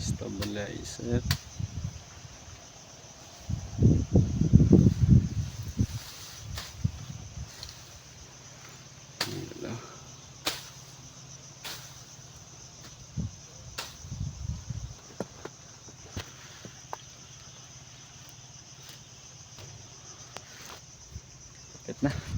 stabilizer. Wala. Kapit na.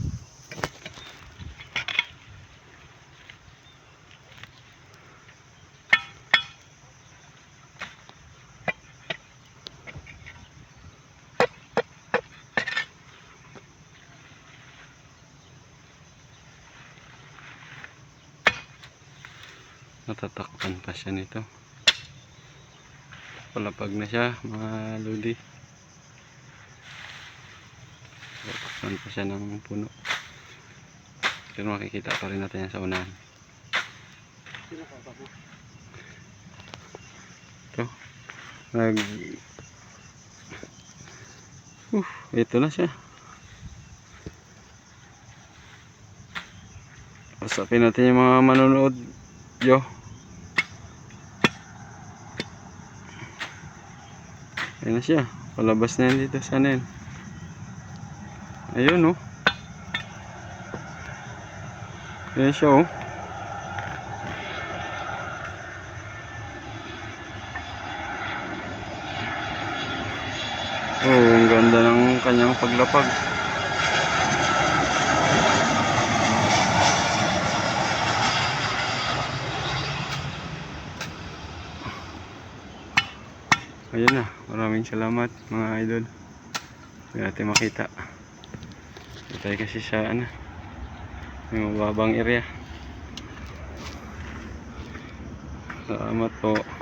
Natatakpan pa siya nito. Palapag na siya, mga lodi. Natatakpan pa siya ng puno. Pero makikita pa rin natin yan sa unahan. Ito. Nag... Uh, ito na siya. Usapin natin yung mga manonood. Yo. Ayan na siya. Palabas na yan dito. Sana yan. Ayun oh. Ayan siya oh. Oh, ang ganda ng kanyang paglapag. Ayun na. Maraming salamat mga idol. Hindi natin makita. Hindi tayo kasi sa ano. Yung mababang area. Salamat po.